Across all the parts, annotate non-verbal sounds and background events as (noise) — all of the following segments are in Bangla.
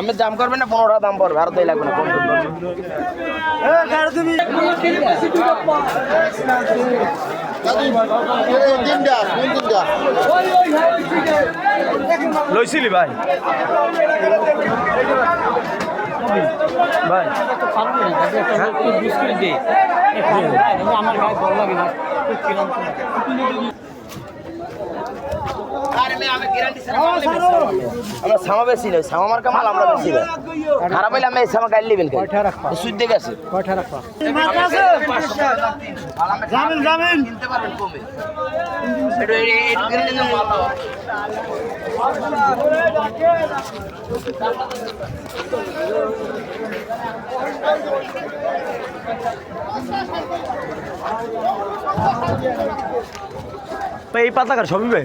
আমি দাম করবেন না পনেরো দাম পড়বে আর তাই লাগবে না লইছিলি ভাই? ভাই। আমরা সামা বেশি নই সামা মার্কা মাল আমরা বেশি না। খারাপ হইলে আমি এই সামা নেবেন সুদ দেখে আছে? জামিন জামিন। কিনতে পারবেন কমে। এই- পাতলা কার সবই ভাই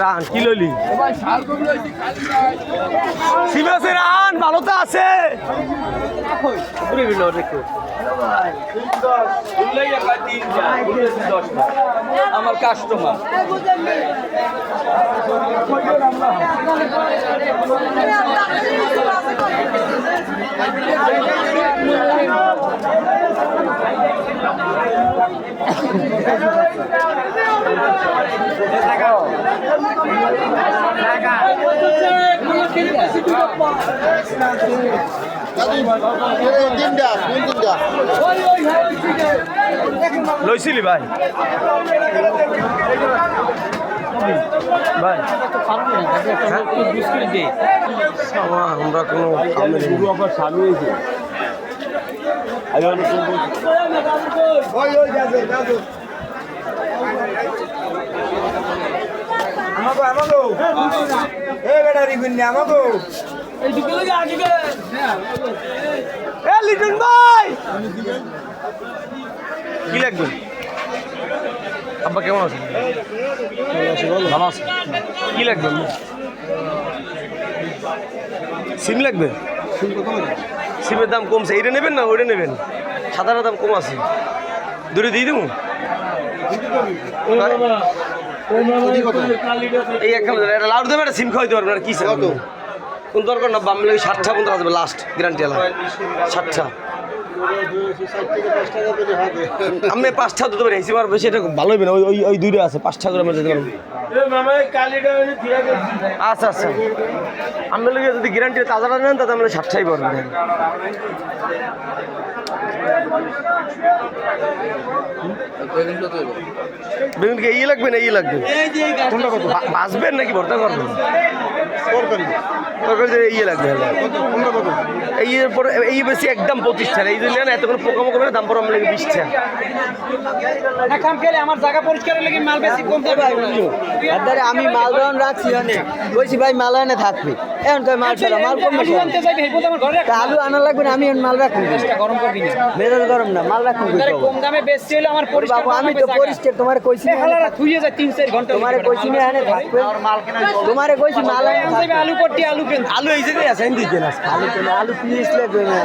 রান কি লইলি? সিমাসে রান ভালো তো আছে। আমার কাস্টমার (laughs) তিনটা কোন তিনটা লইছিলি ভাই কামে নেই। এ লিটন ভাই! কি লাগবে? আব্বা, কেমন আছে ভালো আছে কি লাগবে? সিম লাগবে? সিমের দাম কমছে। এইটা নেবেন না, ওইটা নেবেন? সাদার দাম কম আছে। দূরে দিয়ে দেবো? এই এক এটা লাউড দেবে একটা সিম খাওয়াইতে পারবেন আর কি স্যার কোন দরকার না বাম লাগে ষাটটা পর্যন্ত আসবে লাস্ট গ্যারান্টি আলা ষাটটা আমি পাঁচটা দিতে পারি হিসেবে বেশি এটা ভালো হবে না ওই ওই ওই দুইটা আছে পাঁচটা করে আমরা যেতে পারব। আচ্ছা আচ্ছা। আমি লোক যদি গ্যারান্টি তাজাটা নেন তাতে আমরা ষাটটাই পারবেন বেগুন কি ইয়ে লাগবে না ইয়ে লাগবে। ভাজবেন নাকি ভর্তা করবেন? তরকারি ইয়ে লাগবে। এই এর পরে এই বেশি একদম পঁচিশ টাকা এই জন্য এত কোনো পোকা মোকা দাম পরে আমরা বিশ টাকা। কাম খেলে আমার জায়গা পরিষ্কার লাগি মাল বেশি কম যাবে আরে আমি মাল রাখছি অনেক। বলছি ভাই মাল এনে থাকবে। এখন তো মাল ছাড়া মাল কম আলু আনা লাগবে না আমি মাল রাখুন গরম করবি না মেজাজ গরম না মাল রাখুন কম দামে বেচছি হইল আমার পরিষ্কার বাবু আমি তো পরিষ্কার তোমার কইছি না, হালারা থুইয়ে যায় তিন চার ঘণ্টা তোমারে কইছি না এনে থাকবে। তোমারে কইছি মাল এনে আলু কোটি আলু কেন আলু এই জায়গায় আছে এনে দিতে না আলু কেন আলু পিস লাগবে না।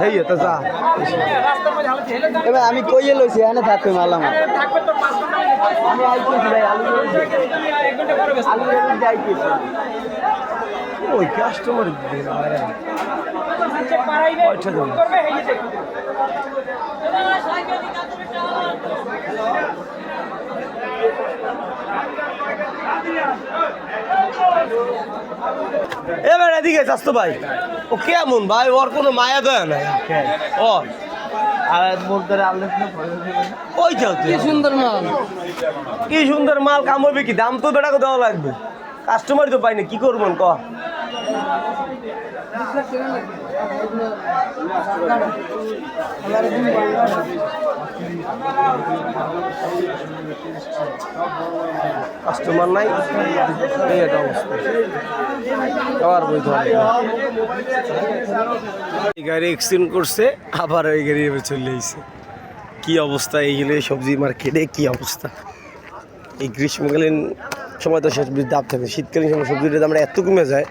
হেই তো যা। হেলে এবার আমি কইয়ে লইছি এনে থাকবে মাল আমার। থাকবে তো পাঁচ ঘণ্টা আমি ভাই আলু আলু ওই কাস্টমার পয়সা দেবো। করবে এবার এদিকে যাস তো ভাই। ও কেমন ভাই? ওর কোনো মায়া দয়া নাই। ও। ওই যাও সুন্দর মাল। কি সুন্দর মাল কি? দাম তো বেটাকে দেওয়া লাগবে। কাস্টমারই তো পাইনি কি করবেন ক কাস্টমার নাই। এই আবার এই গাড়ি এক্সিডেন্ট করছে, আবার ওই গাড়ি এবার চলে এসেছে কি অবস্থা এইগুলো? সবজি মার্কেটে কি অবস্থা? এই গ্রীষ্মকালীন সময় তো সবজির দাম থাকে। শীতকালীন সময় সবজির দাম এত কমে যায়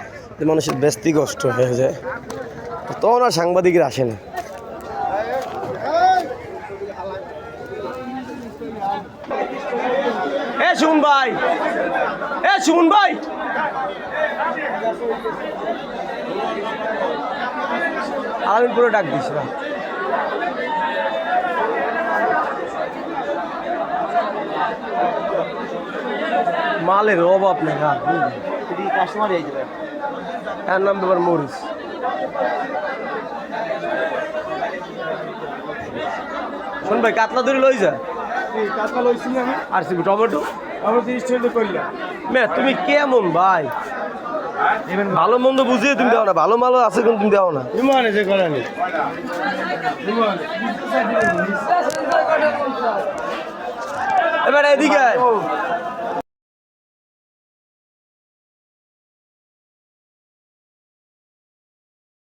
মানুষের ব্যস্তি কষ্ট হয়ে যায়। তখন আর সাংবাদিকরা আসে না। এ সুমন ভাই, এ সুমন ভাই। আলামিন পুরো ডাক দিস মালের অভাব নেই কাস্টমার এই যাবে এর নাম ব্যাপার মরিচ। শোন ভাই কাতলা ধরে লই যা। কাঁচা লইছি আমি। আর সিবি টমেটো। আমি তিরিশ টাকা করলাম মে তুমি কেমন ভাই? ভালো মন্দ বুঝিয়ে তুমি দাও না ভালো মালো আছে কিন্তু তুমি দাও না। ইমানে যে করেনি এবার এদিকে।